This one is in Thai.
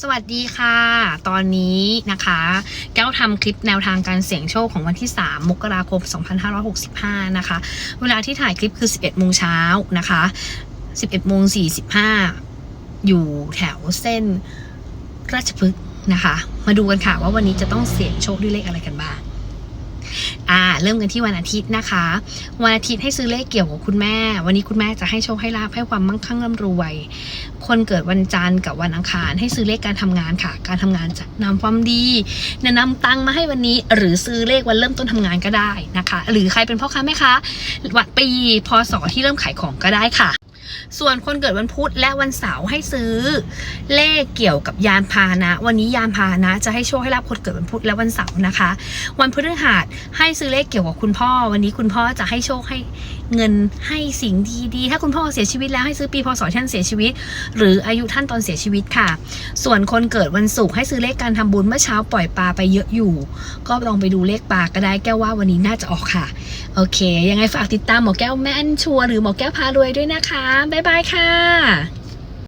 สวัสดีค่ะ ตอนนี้นะคะแก้วทำคลิปแนวทางการเสี่ยงโชคของวันที่ 3 มกราคม 2565 นะคะ เวลาที่ถ่ายคลิปคือ 11โมงเช้านะคะ 11โมง45 อยู่แถวเส้นราชพฤกษ์นะคะ มาดูกันค่ะว่าวันนี้จะต้องเสี่ยงโชคด้วยเลขอะไรกันบ้าง อ่าเริ่มกันที่วันอาทิตย์นะคะ วันอาทิตย์ให้ซื้อเลขเกี่ยวกับคุณแม่ วันนี้คุณแม่จะให้โชคให้ลาภให้ความมั่งคั่งร่ำรวย คนเกิดวันจันทร์กับวันอังคาร ให้ซื้อเลขการทำงานค่ะ การทำงานจะนำความดีแนะนำตังมาให้วันนี้ หรือซื้อเลขวันเริ่มต้นทำงานก็ได้นะคะ หรือใครเป็นพ่อค้าแม่ค้าวัดปีพศที่เริ่มขายของก็ได้ค่ะ ส่วนคนเกิดวันพุธและวันเสาร์ให้ซื้อ เลขเกี่ยวกับยานพาหนะ วันนี้ยานพาหนะ จะให้โชคให้ลาภคนเกิดวันพุธและวันเสาร์นะคะ วันพฤหัสให้ซื้อเลขเกี่ยวกับคุณพ่อ วันนี้คุณพ่อจะให้โชคให้เงินให้สิ่งดีๆถ้าคุณพ่อเสียชีวิตแล้วให้ซื้อปีพศที่ท่านเสียชีวิต หรืออายุท่านตอนเสียชีวิตค่ะ ส่วนคนเกิดวันศุกร์ให้ซื้อเลขการทำบุญเมื่อเช้าปล่อยปลาไปเยอะอยู่ ก็ลองไปดูเลขปลาก็ได้แก้วว่าวันนี้น่าจะออกค่ะ โอเค ยังไงฝากติดตามหมอแก้วแม่นชัวหรือหมอแก้วพารวยด้วยนะคะบ๊ายบายค่ะ